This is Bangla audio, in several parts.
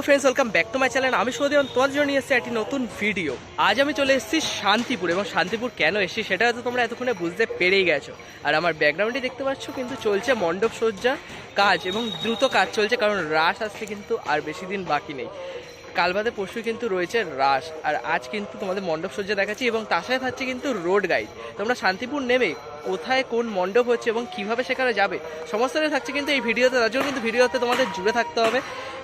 Hello friends welcome back to my channel আমি সৌদিন তোমার জন্য নিয়ে এসেছি একটি নতুন ভিডিও আজ আমি চলে এসেছি শান্তিপুর এবং শান্তিপুর কেন এসেছি সেটা হয়তো তোমরা এতক্ষণে বুঝতে পেরেই গেছো। আর আমার ব্যাকগ্রাউন্ডে দেখতে পাচ্ছ, কিন্তু চলছে মণ্ডপ সজ্জা কাজ এবং দ্রুত কাজ চলছে, কারণ রাস আসতে কিন্তু আর বেশি দিন বাকি নেই। কাল বাদে কিন্তু রয়েছে রাস, আর আজ কিন্তু তোমাদের মণ্ডপ সজ্জা দেখাচ্ছি এবং তার সাথে থাকছে কিন্তু রোড গাইড। তোমরা শান্তিপুর নেমে কোথায় কোন মণ্ডপ হচ্ছে এবং কীভাবে সেখানে যাবে সমস্তটাই থাকছে কিন্তু এই ভিডিওতে, তার জন্য কিন্তু ভিডিওতে তোমাদের জুড়ে থাকতে হবে।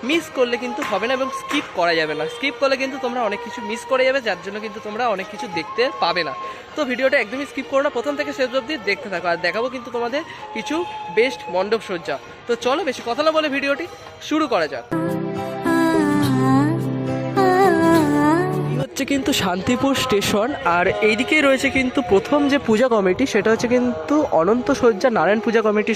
মিস করলে কিন্তু হবে না এবং স্কিপ করা যাবে না। স্কিপ করলে কিন্তু তোমরা অনেক কিছু মিস করে যাবে, যার জন্য কিন্তু তোমরা অনেক কিছু দেখতে পাবে না। তো ভিডিওটা একদমই স্কিপ করো না, প্রথম থেকে শেষ অবধি দেখতে থাকো। আর দেখাবো কিন্তু তোমাদের কিছু বেস্ট মণ্ডপ সজ্জা। তো চলো বেশি কথা না বলে ভিডিওটি শুরু করা যাক। হচ্ছে কিন্তু শান্তিপুর স্টেশন, আর এইদিকেই রয়েছে কিন্তু প্রথম যে পূজা কমিটি, সেটা হচ্ছে কিন্তু অনন্ত সজ্জা নারায়ণ পূজা কমিটি।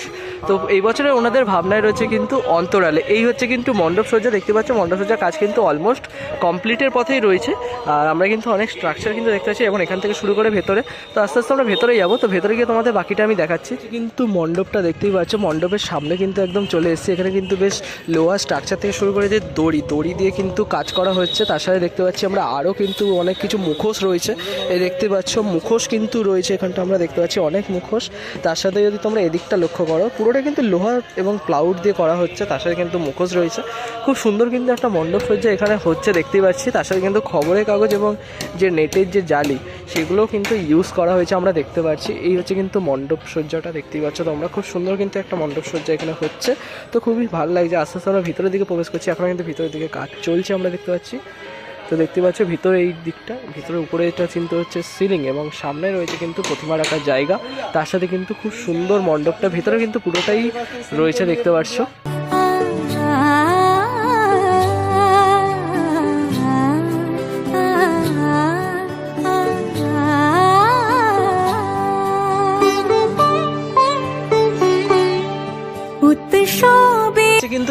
তো এই বছরে ওনাদের ভাবনায় রয়েছে কিন্তু অন্তরালে। এই হচ্ছে কিন্তু মণ্ডপ সজ্জা দেখতে পাচ্ছ মণ্ডপ সজ্জার কাজ কিন্তু অলমোস্ট কমপ্লিটের পথেই রয়েছে। আর আমরা কিন্তু অনেক স্ট্রাকচার কিন্তু দেখতে পাচ্ছি এবং এখান থেকে শুরু করে ভেতরে। তো আস্তে আস্তে আমরা ভেতরে যাব। তো ভেতরে গিয়ে তোমাদের বাকিটা আমি দেখাচ্ছি। কিন্তু মণ্ডপটা দেখতেই পাচ্ছ, মণ্ডপের সামনে কিন্তু একদম চলে এসেছে। এখানে কিন্তু বেশ লোয়ার স্ট্রাকচার থেকে শুরু করে যে দড়ি দড়ি দিয়ে কিন্তু কাজ করা হচ্ছে। তার সাথে দেখতে পাচ্ছি আমরা আরও কিন্তু অনেক কিছু মুখোশ রয়েছে। এই দেখতে পাচ্ছ, মুখোশ কিন্তু রয়েছে এখানটা, আমরা দেখতে পাচ্ছি অনেক মুখোশ। তার সাথে যদি তোমরা এদিকটা লক্ষ্য করো, পুরোটা কিন্তু লোহা এবং প্লাউড দিয়ে করা হচ্ছে, তার সাথে কিন্তু মুখোশ রয়েছে। খুব সুন্দর কিন্তু একটা মণ্ডপ সজ্জা এখানে হচ্ছে দেখতেই পাচ্ছি। তার সাথে কিন্তু খবরের কাগজ এবং যে নেটের যে জালি, সেগুলোও কিন্তু ইউজ করা হয়েছে, আমরা দেখতে পাচ্ছি। এই হচ্ছে কিন্তু মণ্ডপ সজ্জাটা দেখতেই পাচ্ছ তোমরা। খুব সুন্দর কিন্তু একটা মণ্ডপ সজ্জা এখানে হচ্ছে। তো খুবই ভালো লাগছে, আস্তে আস্তে আমরা ভিতরের দিকে প্রবেশ করছি, এখন কিন্তু ভিতরের দিকে কাজ চলছে, আমরা দেখতে পাচ্ছি। তো দেখতে পাচ্ছ ভিতরে এই দিকটা, ভিতরে উপরে এটা কিন্তু হচ্ছে সিলিং এবং সামনে রয়েছে কিন্তু প্রতিমা রাখার জায়গা। তার সাথে কিন্তু খুব সুন্দর মণ্ডপটা, ভিতরে কিন্তু পুরোটাই রয়েছে দেখতে পাচ্ছ।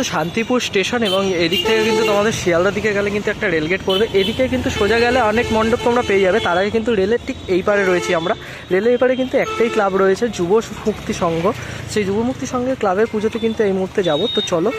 শান্তিপুর স্টেশন এবং এদিক থেকে কিন্তু তোমাদের শিয়ালদার দিকে গেলে কিন্তু একটা রেলগেট পড়বে। এদিকে কিন্তু সোজা গেলে অনেক মণ্ডপ তোমরা পেয়ে যাবে। তার আগে কিন্তু রেলের ঠিক এই পারে রয়েছি আমরা। রেলের এই পারে কিন্তু একটাই ক্লাব রয়েছে, যুব মুক্তি সংঘ। সেই যুব মুক্তি সংঘের ক্লাবের পুজোতে কিন্তু এই মুহূর্তে যাব। তো চলো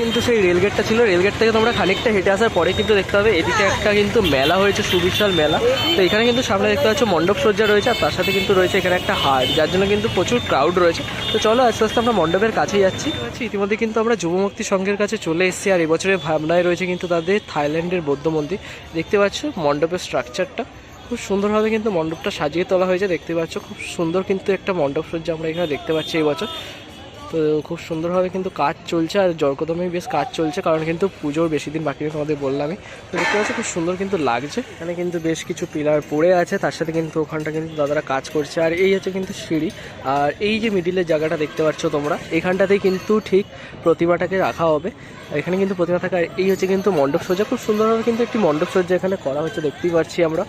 কিন্তু সেই রেলগেটটা ছিল। রেলগেট থেকে তোমরা খানিকটা হেঁটে আসার পরে কিন্তু দেখতে হবে এদিকে একটা কিন্তু মেলা হয়েছে, সুবিশাল মেলা। তো এখানে কিন্তু সামনে দেখতে পাচ্ছ মণ্ডপ সজ্জা রয়েছে, আর তার সাথে কিন্তু রয়েছে এখানে একটা হাট, যার জন্য কিন্তু প্রচুর ক্রাউড রয়েছে। তো চলো আস্তে আস্তে আমরা মণ্ডপের কাছে যাচ্ছি। আচ্ছা ইতিমধ্যে কিন্তু আমরা যুবমুক্তি সংঘের কাছে চলে এসেছি, আর এবছরের ভাবনায় রয়েছে কিন্তু তাদের থাইল্যান্ডের বৌদ্ধ মন্দির। দেখতে পাচ্ছ মণ্ডপের স্ট্রাকচারটা খুব সুন্দরভাবে কিন্তু মণ্ডপটা সাজিয়ে তোলা হয়েছে, দেখতে পাচ্ছ খুব সুন্দর কিন্তু একটা মণ্ডপ সজ্জা আমরা এখানে দেখতে পাচ্ছি এই বছর। তো খুব সুন্দরভাবে কিন্তু কাজ চলছে আর জলকদমেই বেশ কাজ চলছে, কারণ কিন্তু পুজোর বেশি দিন বাকি তোমাদের বললামই। তো দেখতে পাচ্ছি খুব সুন্দর কিন্তু লাগছে। এখানে কিন্তু বেশ কিছু পিলার পড়ে আছে, তার সাথে কিন্তু ওখানটা কিন্তু দাদারা কাজ করছে। আর এই হচ্ছে কিন্তু সিঁড়ি। আর এই যে মিডিলের জায়গাটা দেখতে পাচ্ছ তোমরা, এখানটাতেই কিন্তু ঠিক প্রতিমাটাকে রাখা হবে। এখানে কিন্তু প্রতিমা থাকা এই হচ্ছে কিন্তু মণ্ডপ সজ্জা খুব সুন্দরভাবে কিন্তু একটি মণ্ডপ সজ্জা এখানে করা হচ্ছে, দেখতেই পাচ্ছি আমরা।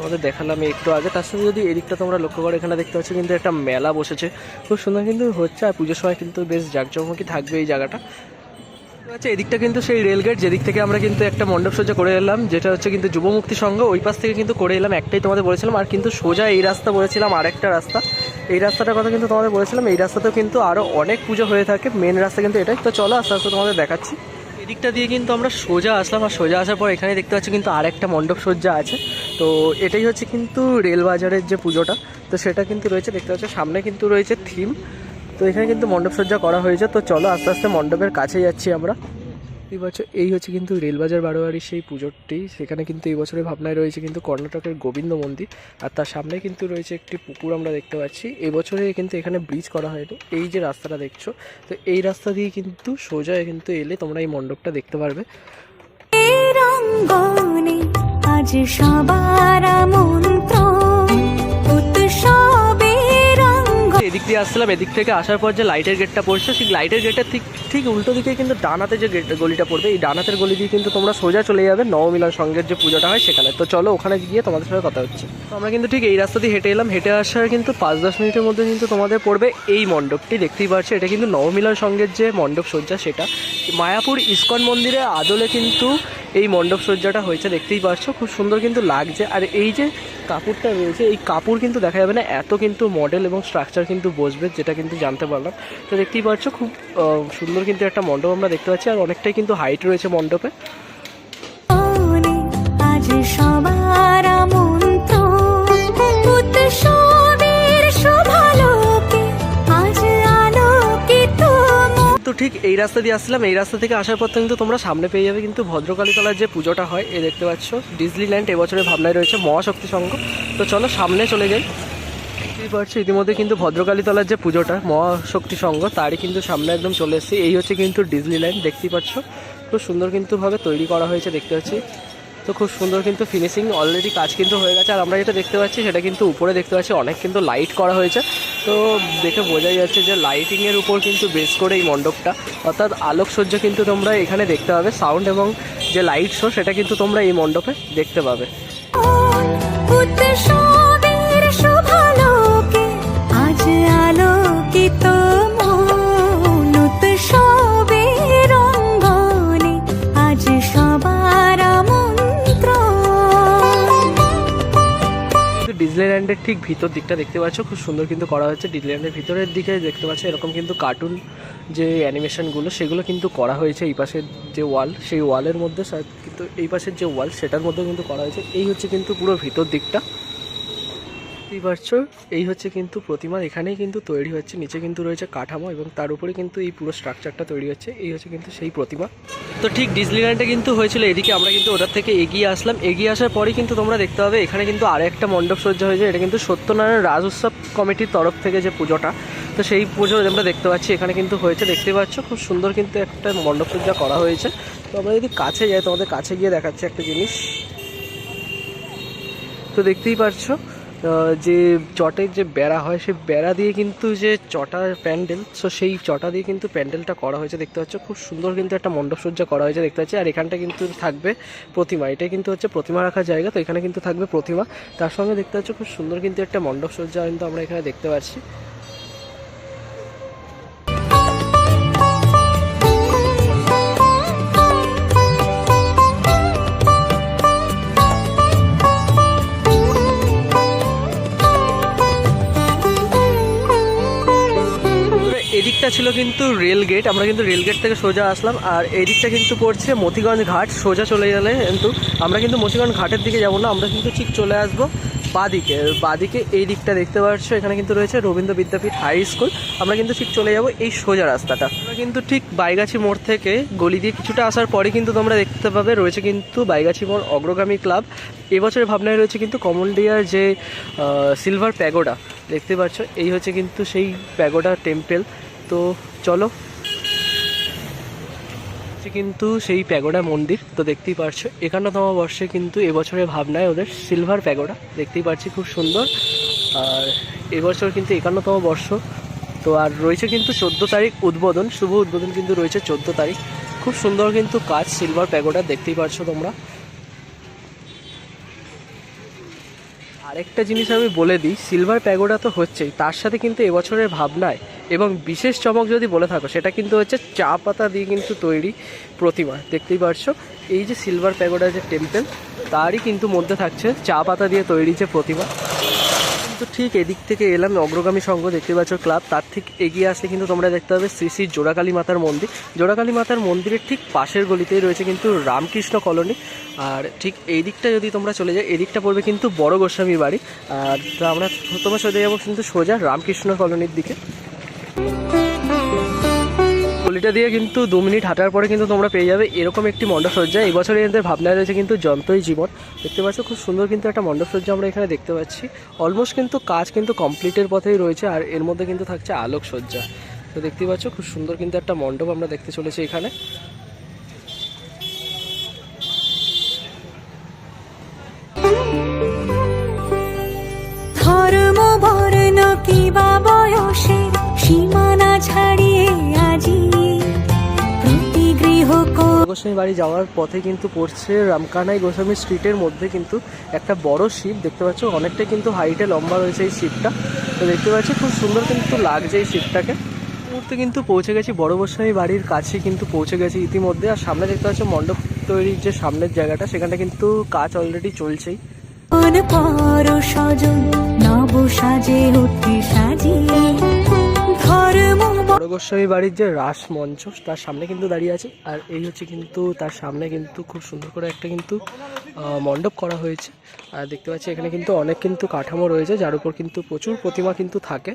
তোমাদের দেখালাম একটু আগে। তার সাথে যদি এদিকটা তোমরা লক্ষ্য করো, এখানে দেখতে পাচ্ছ কিন্তু একটা মেলা বসেছে। খুব সুন্দর কিন্তু হচ্ছে, আর পুজোর সময় কিন্তু বেশ জাঁকজমকই থাকবে এই জায়গাটা। আচ্ছা এদিকটা কিন্তু সেই রেলগেট, যেদিক থেকে আমরা কিন্তু একটা মণ্ডপ সজ্জা করে এলাম, যেটা হচ্ছে কিন্তু যুবমুক্তি সংঘ। ওই পাশ থেকে কিন্তু করে এলাম, একটাই তোমাদের বলেছিলাম, আর কিন্তু সোজা এই রাস্তা বলেছিলাম, আরেকটা রাস্তা। এই রাস্তাটার কথা কিন্তু তোমাদের বলেছিলাম, এই রাস্তাতেও কিন্তু আরও অনেক পুজো হয়ে থাকে। মেন রাস্তা কিন্তু এটাই। তো চলো আস্তে আস্তে তোমাদের দেখাচ্ছি। এদিকটা দিয়ে কিন্তু আমরা সোজা আসলাম, আর সোজা আসার পর এখানে দেখতে পাচ্ছি কিন্তু আরেকটা মণ্ডপ সজ্জা আছে। তো এটাই হচ্ছে কিন্তু রেলবাজারের যে পুজোটা, তো সেটা কিন্তু রয়েছে, দেখতে পাচ্ছি সামনে কিন্তু রয়েছে থিম তো এখানে কিন্তু মণ্ডপ সজ্জা করা হয়েছে, তো চলো আস্তে আস্তে মণ্ডপের কাছে যাচ্ছি আমরা। এই বছর এই হচ্ছে কিন্তু রেলবাজার বারোয়ারির সেই পুজোটি। সেখানে কিন্তু এই বছরের ভাবনায় রয়েছে কিন্তু কর্ণাটকের গোবিন্দ মন্দির। আর তার সামনে কিন্তু রয়েছে একটি পুকুর আমরা দেখতে পাচ্ছি। এবছরে কিন্তু এখানে ব্রিজ করা হয়নি। এই যে রাস্তাটা দেখছ, তো এই রাস্তা দিয়ে কিন্তু সোজা কিন্তু এলে তোমরা এই মণ্ডপটা দেখতে পারবে। আজ সবার মন্ত্র এদিক দিয়ে আসছিলাম, এদিক থেকে আসার পর যে লাইটের গেটটা পড়ছে, সেই লাইটের গেটের ঠিক ঠিক উল্টো দিকে কিন্তু ডানাতে যে গেট গলিটা পড়বে, এই ডানাতের গলি দিয়ে কিন্তু তোমরা সোজা চলে যাবে নবমিলন সঙ্গের যে পুজোটা হয় সেখানে। তো চলো ওখানে গিয়ে তোমাদের সাথে কথা হচ্ছে। তো আমরা কিন্তু ঠিক এই রাস্তা দিয়ে হেঁটে এলাম, হেঁটে আসার কিন্তু পাঁচ দশ মিনিটের মধ্যে কিন্তু তোমাদের পড়বে এই মণ্ডপটি, দেখতেই পাচ্ছ এটা কিন্তু নবমিলন সঙ্গের যে মণ্ডপ সজ্জা সেটা। মায়াপুর ইস্কন মন্দিরের আদলে কিন্তু এই মণ্ডপ সজ্জাটা হয়েছে, দেখতেই পাচ্ছ, খুব সুন্দর কিন্তু লাগছে। আর এই যে কাপড়টা রয়েছে, এই কাপড় কিন্তু দেখা যাবে না, এত কিন্তু মডেল এবং স্ট্রাকচার কিন্তু বসবে, যেটা কিন্তু জানতে পারলাম। তো দেখতেই পাচ্ছ, খুব সুন্দর কিন্তু একটা মণ্ডপ আমরা দেখতে পাচ্ছি, আর অনেকটাই কিন্তু হাইট রয়েছে মণ্ডপে। ঠিক এই রাস্তা দিয়ে আসছিলাম, এই রাস্তা থেকে আসার পর কিন্তু তোমরা সামনে পেয়ে যাবে কিন্তু ভদ্রকালীতলার যে পুজোটা হয়, এ দেখতে পাচ্ছ। ডিজনিল্যান্ড এবছরের ভাবনায় রয়েছে মহাশক্তি সংঘ। তো চলো সামনে চলে যাই। দেখতেই পাচ্ছ, ইতিমধ্যে কিন্তু ভদ্রকালীতলার যে পুজোটা, মহাশক্তি সংঘ, তারই কিন্তু সামনে একদম চলে এসেছি। এই হচ্ছে কিন্তু ডিজনিল্যান্ড দেখতেই পাচ্ছ। খুব সুন্দর কিন্তুভাবে তৈরি করা হয়েছে, দেখতে পাচ্ছি। তো খুব সুন্দর কিন্তু ফিনিশিং অলরেডি কাজ কিন্তু হয়ে গেছে। আর আমরা যেটা দেখতে পাচ্ছি, সেটা কিন্তু উপরে দেখতে পাচ্ছি, অনেক কিন্তু লাইট করা হয়েছে। তো দেখে বোঝাই যাচ্ছে যে লাইটিংয়ের উপর কিন্তু বেস করে এই মণ্ডপটা। অর্থাৎ আলোকসজ্জা কিন্তু তোমরা এখানে দেখতে পাবে। সাউন্ড এবং যে লাইট শো সেটা কিন্তু তোমরা এই মণ্ডপে দেখতে পাবে। আজ আলোকিত ডিজনিল্যান্ডের ঠিক ভিতর দিকটা দেখতে পাচ্ছ, খুব সুন্দর কিন্তু করা হয়েছে। ডিজনিল্যান্ডের ভিতরের দিকে দেখতে পাচ্ছ, এরকম কিন্তু কার্টুন যে অ্যানিমেশনগুলো সেগুলো কিন্তু করা হয়েছে এই পাশের যে ওয়াল সেই ওয়ালের মধ্যে কিন্তু এই পাশের যে ওয়াল সেটার মধ্যে কিন্তু করা হয়েছে। এই হচ্ছে কিন্তু পুরো ভিতর দিকটা। এই পারছ এই হচ্ছে কিন্তু প্রতিমা এখানেই কিন্তু তৈরি হচ্ছে নিচে কিন্তু রয়েছে কাঠামো এবং তার উপরে কিন্তু এই পুরো স্ট্রাকচারটা তৈরি হচ্ছে এই হচ্ছে কিন্তু সেই প্রতিমা। তো ঠিক ডিজনিল্যান্ডে কিন্তু হয়েছিল এদিকে আমরা কিন্তু ওটার থেকে এগিয়ে আসলাম এগিয়ে আসার পরেই কিন্তু তোমরা দেখতে পাবে এখানে কিন্তু আরও একটা মণ্ডপ সজ্জা হয়েছে এটা কিন্তু সত্যনারায়ণ রাজ উৎসব কমিটির তরফ থেকে যে পুজোটা তো সেই পুজো আমরা দেখতে পাচ্ছি এখানে কিন্তু হয়েছে দেখতে পাচ্ছ খুব সুন্দর কিন্তু একটা মণ্ডপ সজ্জা করা হয়েছে। তো আমরা যদি কাছে যাই তোমাদের কাছে গিয়ে দেখাচ্ছি একটা জিনিস। তো দেখতেই আহ, যে চটের যে বেড়া হয়, সেই বেড়া দিয়ে কিন্তু যে চটা প্যান্ডেল সো সেই চটা দিয়ে কিন্তু প্যান্ডেলটা করা হয়েছে, দেখতে পাচ্ছ? খুব সুন্দর কিন্তু একটা মণ্ডপসজ্জা করা হয়েছে, দেখতে পাচ্ছি। আর এখানটা কিন্তু থাকবে প্রতিমা, এটাই কিন্তু হচ্ছে প্রতিমা রাখার জায়গা, তো এখানে কিন্তু থাকবে প্রতিমা। তার সঙ্গে দেখতে পাচ্ছ, খুব সুন্দর কিন্তু একটা মণ্ডপসজ্জা কিন্তু আমরা এখানে দেখতে পাচ্ছি। ছিল কিন্তু রেল গেট আমরা কিন্তু রেল গেট থেকে সোজা আসলাম, আর এই দিকটা কিন্তু পড়ছে মতিগঞ্জ ঘাট, সোজা চলে গেলে কিন্তু আমরা কিন্তু মতিগঞ্জ ঘাটের দিকে যাব না, আমরা কিন্তু ঠিক চলে আসব বাদিকে। বাদিকে এই দিকটা দেখতে পাচ্ছ, এখানে কিন্তু রয়েছে রবীন্দ্র বিদ্যাপীঠ হাই স্কুল আমরা কিন্তু ঠিক চলে যাব এই সোজা রাস্তাটা। আমরা কিন্তু ঠিক বাইগাছি মোড় থেকে গলি দিয়ে কিছুটা আসার পরে কিন্তু তোমরা দেখতে পাবে, রয়েছে কিন্তু বাইগাছি মোড় অগ্রগামী ক্লাব। এবছরের ভাবনায় রয়েছে কিন্তু কমলডিয়ার যে সিলভার প্যাগোডা, দেখতে পাচ্ছ, এই হচ্ছে কিন্তু সেই প্যাগোডা টেম্পেল তো চলো। কিন্তু সেই প্যাগোডা মন্দির, তো দেখতেই পারছ। একান্নতম বর্ষে কিন্তু এবছরের ভাবনায় ওদের সিলভার প্যাগোডা, দেখতেই পাচ্ছি খুব সুন্দর। আর এবছর কিন্তু একান্নতম বর্ষ, তো আর রয়েছে কিন্তু চোদ্দ তারিখ উদ্বোধন, শুভ উদ্বোধন কিন্তু রয়েছে চোদ্দ তারিখ। খুব সুন্দর কিন্তু কাজ সিলভার প্যাগোডা, দেখতেই পারছ তোমরা। আরেকটা জিনিস আমি বলে দিই সিলভার প্যাগোডা তো হচ্ছেই, তার সাথে কিন্তু এবছরের ভাবনায় এবং বিশেষ চমক যদি বলে থাকো, সেটা কিন্তু হচ্ছে চা পাতা দিয়ে কিন্তু তৈরি প্রতিমা, দেখতেই পারছ? এই যে সিলভার প্যাগোডা যে টেম্পেল তারই কিন্তু মধ্যে থাকছে চা পাতা দিয়ে তৈরি যে প্রতিমা। কিন্তু ঠিক এদিক থেকে এলাম, অগ্রগামী সংঘ দেখতে পাচ্ছ ক্লাব। তার ঠিক এগিয়ে আসলে কিন্তু তোমরা দেখতে পাবে শ্রী শ্রী জোড়াকালী মাতার মন্দির। জোড়াকালী মাতার মন্দিরের ঠিক পাশের গলিতেই রয়েছে কিন্তু রামকৃষ্ণ কলোনি। আর ঠিক এই দিকটা যদি তোমরা চলে যাও এদিকটা পড়বে কিন্তু বড় গোস্বামীর বাড়ি। আর তো আমরা তোমরা সোজা যাব কিন্তু সোজা রামকৃষ্ণ কলোনির দিকে। গলিটা দিয়ে কিন্তু দু মিনিট হাঁটার পরে কিন্তু তোমরা পেয়ে যাবে এরকম একটি মণ্ডপসজ্জা। এই বছর এদের ভাবনায় রয়েছে কিন্তু যন্ত্রই জীবন। দেখতে পাচ্ছ, খুব সুন্দর কিন্তু একটা মণ্ডপসজ্জা আমরা এখানে দেখতে পাচ্ছি। অলমোস্ট কিন্তু কাজ কিন্তু কমপ্লিটের পথেই রয়েছে, আর এর মধ্যে কিন্তু থাকছে আলোকসজ্জা। তো দেখতে পাচ্ছ, খুব সুন্দর কিন্তু একটা মণ্ডপ আমরা দেখতে চলেছি এখানে। ধর্ম বর্ণ কিবা বয়সে সীমানা ছাড়িয়ে গোস্বামী বাড়ি যাওয়ার পথে কিন্তু পড়ছে রামকানাই গোস্বামী স্ট্রিটের মধ্যে কিন্তু একটা বড় শিপ দেখতে পাচ্ছ? অনেকটাই কিন্তু হাইটে লম্বা রয়েছে এই শিপটা তো দেখতে পাচ্ছ খুব সুন্দর কিন্তু লাগছে এই শিপটাকে মুহূর্তে কিন্তু পৌঁছে গেছি বড় গোস্বামী বাড়ির কাছে কিন্তু পৌঁছে গেছি ইতিমধ্যে। আর সামনে দেখতে পাচ্ছ মণ্ডপ তৈরির যে সামনের জায়গাটা সেখানটা কিন্তু কাজ অলরেডি চলছেই। সাজে সাজিয়ে। ধর্ম বড় গোস্বামী বাড়ির যে রাস মঞ্চ, তার সামনে কিন্তু দাঁড়িয়ে আছে। আর এই হচ্ছে কিন্তু তার সামনে কিন্তু খুব সুন্দর করে একটা কিন্তু মণ্ডপ করা হয়েছে। আর দেখতে পাচ্ছি এখানে কিন্তু অনেক কিন্তু কাঠামো রয়েছে, যার উপর কিন্তু প্রচুর প্রতিমা কিন্তু থাকে।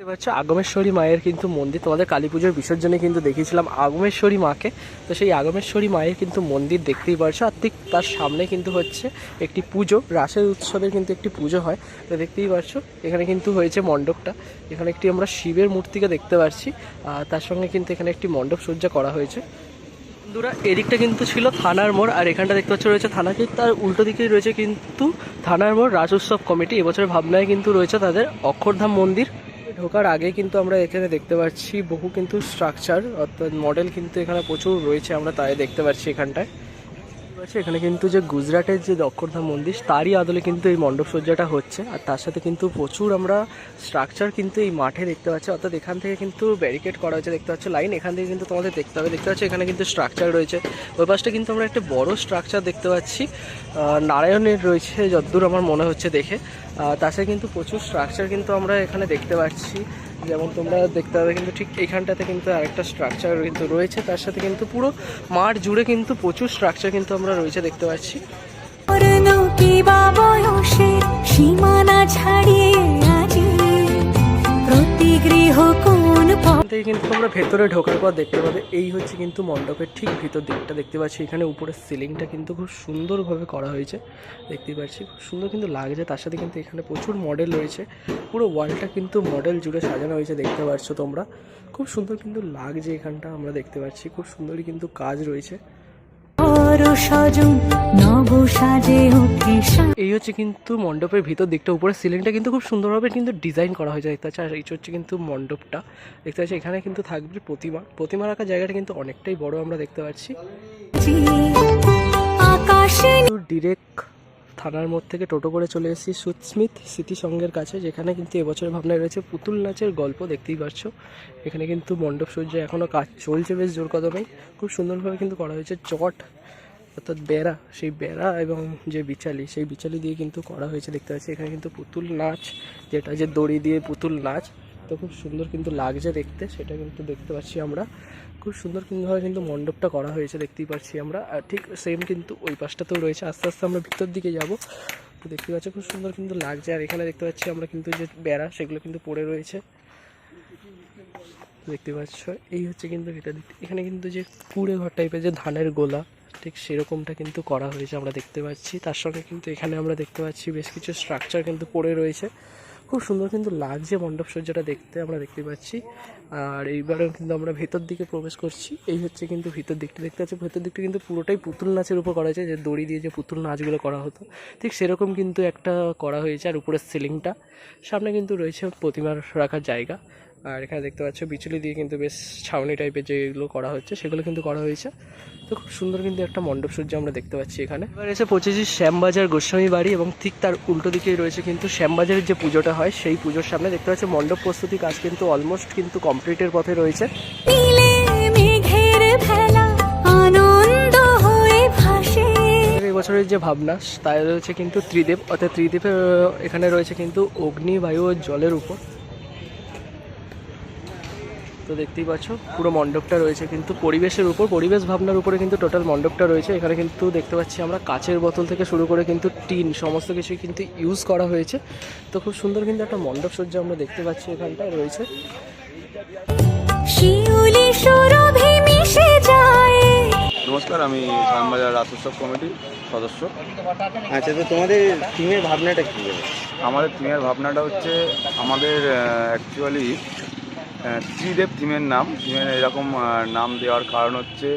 দেখতে পাচ্ছ, আগমেশ্বরী মায়ের কিন্তু মন্দির। তোমাদের কালী পুজোর বিসর্জনে কিন্তু দেখিয়েছিলাম আগমেশ্বরী মাকে। তো সেই আগমেশ্বরী মায়ের কিন্তু মন্দির দেখতেই পারছ। আর ঠিক তার সামনে কিন্তু হচ্ছে একটি পুজো। রাসের উৎসবের কিন্তু একটি পুজো হয়। তো দেখতেই পারছ, এখানে কিন্তু হয়েছে মণ্ডপটা। এখানে একটি আমরা শিবের মূর্তিকে দেখতে পাচ্ছি আর তার সঙ্গে কিন্তু এখানে একটি মণ্ডপ সজ্জা করা হয়েছে। বন্ধুরা, এদিকটা কিন্তু ছিল থানার মোড়। আর এখানটা দেখতে পাচ্ছ, রয়েছে থানা। ঠিক তার উল্টো দিকেই রয়েছে কিন্তু থানার মোড় রাজ উৎসব কমিটি। এবছরের ভাবনায় কিন্তু রয়েছে তাদের অক্ষরধাম মন্দির। ঢোকার আগে কিন্তু আমরা এখানে দেখতে পাচ্ছি বহু কিন্তু স্ট্রাকচার অর্থাৎ মডেল কিন্তু এখানে প্রচুর রয়েছে, আমরা তাই দেখতে পাচ্ছি এখানটায়। পাচ্ছি এখানে কিন্তু যে গুজরাটের যে অক্ষরধাম মন্দির, তারই আদলে কিন্তু এই মণ্ডপ সজ্জাটা হচ্ছে। আর তার সাথে কিন্তু প্রচুর আমরা স্ট্রাকচার কিন্তু এই মাঠে দেখতে পাচ্ছি। অর্থাৎ এখান থেকে কিন্তু ব্যারিকেড করা হয়েছে, দেখতে পাচ্ছি লাইন এখান থেকে কিন্তু তোমাদের দেখতে হবে, দেখতে পাচ্ছি এখানে কিন্তু স্ট্রাকচার রয়েছে। ওই পাশটা কিন্তু আমরা একটা বড় স্ট্রাকচার দেখতে পাচ্ছি। নারায়ণের রয়েছে যদ্দূর আমার মনে হচ্ছে দেখে। তার সাথে কিন্তু প্রচুর স্ট্রাকচার কিন্তু আমরা এখানে দেখতে পাচ্ছি। যেমন তোমরা দেখতে পাবে কিন্তু ঠিক এইখানটাতে কিন্তু আরেকটা স্ট্রাকচার কিন্তু রয়েছে। তার সাথে কিন্তু পুরো মাঠ জুড়ে কিন্তু প্রচুর স্ট্রাকচার কিন্তু আমরা রয়েছে দেখতে পাচ্ছি। সীমানা ছাড়িয়ে কিন্তু আমরা ভেতরে ঢোকার পর দেখতে পাবে এই হচ্ছে কিন্তু মণ্ডপের ঠিক ভিতর দিকটা। দেখতে পাচ্ছি এখানে উপরের সিলিংটা কিন্তু খুব সুন্দরভাবে করা হয়েছে। দেখতেই পাচ্ছি খুব সুন্দর কিন্তু লাগছে। তার সাথে কিন্তু এখানে প্রচুর মডেল রয়েছে। পুরো ওয়ালটা কিন্তু মডেল জুড়ে সাজানো হয়েছে, দেখতে পাচ্ছ তোমরা। খুব সুন্দর কিন্তু লাগছে এখানটা, আমরা দেখতে পাচ্ছি। খুব সুন্দরই কিন্তু কাজ রয়েছে। সজন নব সাজে উঠে এই হচ্ছে কিন্তু মণ্ডপের ভিতর দিকটা উপরে সিলিংটা কিন্তু খুব সুন্দরভাবে কিন্তু ডিজাইন করা হয়েছে। দেখতে পাচ্ছি আর এই হচ্ছে কিন্তু মণ্ডপটা দেখতে পাচ্ছি এখানে কিন্তু থাকবে প্রতিমা। প্রতিমা রাখার জায়গাটা কিন্তু অনেকটাই বড় আমরা দেখতে পাচ্ছি। ডিরেক্ট থানার মোড় থেকে টোটো করে চলে এসেছি সুস্মিত স্মৃতি সংঘের কাছে যেখানে কিন্তু এবছরের ভাবনায় রয়েছে পুতুল নাচের গল্প দেখতেই পাচ্ছ এখানে কিন্তু মণ্ডপ সজ্জা এখনও কাজ চলছে বেশ জোর কদমেই খুব সুন্দরভাবে কিন্তু করা হয়েছে চট অর্থাৎ বেড়া, সেই বেড়া এবং যে বিচালি সেই বিচালি দিয়ে কিন্তু করা হয়েছে, দেখতে পাচ্ছি। এখানে কিন্তু পুতুল নাচ, যেটা যে দড়ি দিয়ে পুতুল নাচ, তো খুব সুন্দর কিন্তু লাগছে দেখতে, সেটা কিন্তু দেখতে পাচ্ছি আমরা। খুব সুন্দর কিন্তুভাবে কিন্তু মণ্ডপটা করা হয়েছে, দেখতেই পাচ্ছি আমরা। আর ঠিক সেম কিন্তু ওই পাশটাতেও রয়েছে। আস্তে আস্তে আমরা ভিতর দিকে যাব। তো দেখতে পাচ্ছি, খুব সুন্দর কিন্তু লাগছে। আর এখানে দেখতে পাচ্ছি আমরা কিন্তু যে বেড়া, সেগুলো কিন্তু পড়ে রয়েছে। দেখতে পাচ্ছ, এই হচ্ছে কিন্তু দিক এখানে কিন্তু যে কুড়ে ঘর টাইপের যে ধানের গোলা ঠিক সেরকমটা কিন্তু করা হয়েছে, আমরা দেখতে পাচ্ছি। তার সঙ্গে কিন্তু এখানে আমরা দেখতে পাচ্ছি বেশ কিছু স্ট্রাকচার কিন্তু পড়ে রয়েছে। খুব সুন্দর কিন্তু লাগছে মণ্ডপ সজ্জাটা দেখতে, আমরা দেখতে পাচ্ছি। আর এইবারে কিন্তু আমরা ভেতর দিকে প্রবেশ করছি। এই হচ্ছে কিন্তু ভেতর দিকটা, দেখতে পাচ্ছি ভেতর দিকটা কিন্তু পুরোটাই পুতুল নাচের উপর করা হয়েছে, যে দড়ি দিয়ে যে পুতুল নাচগুলো করা হতো। ঠিক সেরকম কিন্তু একটা করা হয়েছে, আর উপরের সিলিংটা সামনে কিন্তু রয়েছে প্রতিমার রাখার জায়গা। আর এখানে দেখতে পাচ্ছ বিচুলি দিয়ে কিন্তু বেশ ছাউনি টাইপের যেগুলো করা হচ্ছে সেগুলো কিন্তু করা হয়েছে। তো খুব সুন্দর কিন্তু একটা মণ্ডপ সজ্জা আমরা দেখতে পাচ্ছি এখানে। এবার এসে পৌঁছেছি শ্যামবাজার গোস্বামী বাড়ি এবং ঠিক তার উল্টো দিকেই রয়েছে কিন্তু শ্যামবাজারের যে পুজোটা হয় সেই পুজোর সামনে দেখতে পাচ্ছি মণ্ডপ প্রস্তুতি কাজ কিন্তু অলমোস্ট কিন্তু কমপ্লিটের পথে রয়েছে। বছরের যে ভাবনা তাই রয়েছে কিন্তু ত্রিদেব। অর্থাৎ ত্রিদেবের এখানে রয়েছে কিন্তু অগ্নি বায়ু ও জলের উপর। তো দেখতেই পাচ্ছ পুরো মণ্ডপটা রয়েছে কিন্তু পরিবেশের উপর পরিবেশ ভাবনার উপরে কিন্তু টোটাল মণ্ডপটা রয়েছে। এখানে কিন্তু দেখতে পাচ্ছি আমরা কাচের বোতল থেকে শুরু করে কিন্তু টিন সমস্ত কিছুই কিন্তু ইউজ করা হয়েছে। তো খুব সুন্দর কিন্তু একটা মণ্ডপ সজ্জা আমরা দেখতে পাচ্ছি এখানটায় রয়েছে। শিউলি সুরভি মিশে যায়। নমস্কার আমি শ্যামবাজার উৎসব কমিটির সদস্য। আচ্ছা তো তোমাদের টিমের ভাবনাটা কী আমাদের টিমের ভাবনাটা হচ্ছে আমাদের অ্যাকচুয়ালি ত্রিদেব থিমের নাম। থিমের এরকম নাম দেওয়ার কারণ হচ্ছে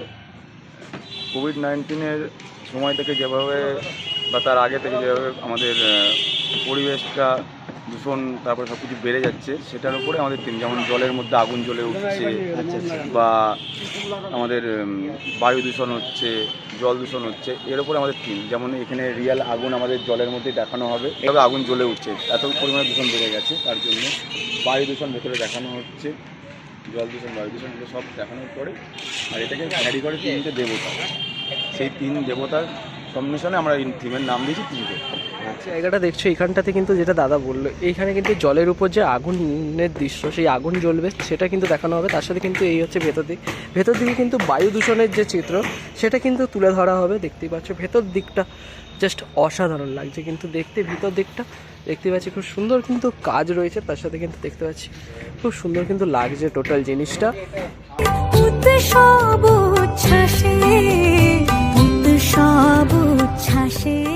কোভিড নাইন্টিনের সময় থেকে যেভাবে বা তার আগে থেকে যেভাবে আমাদের পরিবেশটা দূষণ, তারপরে সব কিছু বেড়ে যাচ্ছে, সেটার উপরে আমাদের থিম যেমন জলের মধ্যে আগুন জ্বলে উঠছে, বা আমাদের বায়ু দূষণ হচ্ছে, জল দূষণ হচ্ছে, এর উপরে আমাদের থিম যেমন এখানে রিয়াল আগুন আমাদের জলের মধ্যে দেখানো হবে, এভাবে আগুন জ্বলে উঠছে, এত পরিমাণে দূষণ বেড়ে গেছে, তার জন্য বায়ু দূষণ ভেতরে দেখানো হচ্ছে, জল দূষণ, বায়ু দূষণ, এগুলো সব দেখানোর পরে, আর এটাকে ভ্যারি করে তিনটে দেবতা, সেই তিন দেবতার সম্মিশনে আমরা এই থিমের নাম দিয়েছি ত্রিদেব জায়গাটা দেখছ এখানটাতে কিন্তু যেটা দাদা বলল এইখানে কিন্তু জলের উপর যে আগুনের দৃশ্য সেই আগুন জ্বলবে সেটা কিন্তু দেখানো হবে। তার সাথে কিন্তু এই হচ্ছে ভেতর দিক। ভেতর দিকে কিন্তু বায়ু দূষণের যে চিত্র সেটা কিন্তু তুলে ধরা হবে। দেখতেই পাচ্ছ ভেতর দিকটা জাস্ট অসাধারণ লাগছে কিন্তু দেখতে ভিতর দিকটা দেখতে পাচ্ছি খুব সুন্দর কিন্তু কাজ রয়েছে। তার সাথে কিন্তু দেখতে পাচ্ছি খুব সুন্দর কিন্তু লাগছে টোটাল জিনিসটা। উৎসব 茶是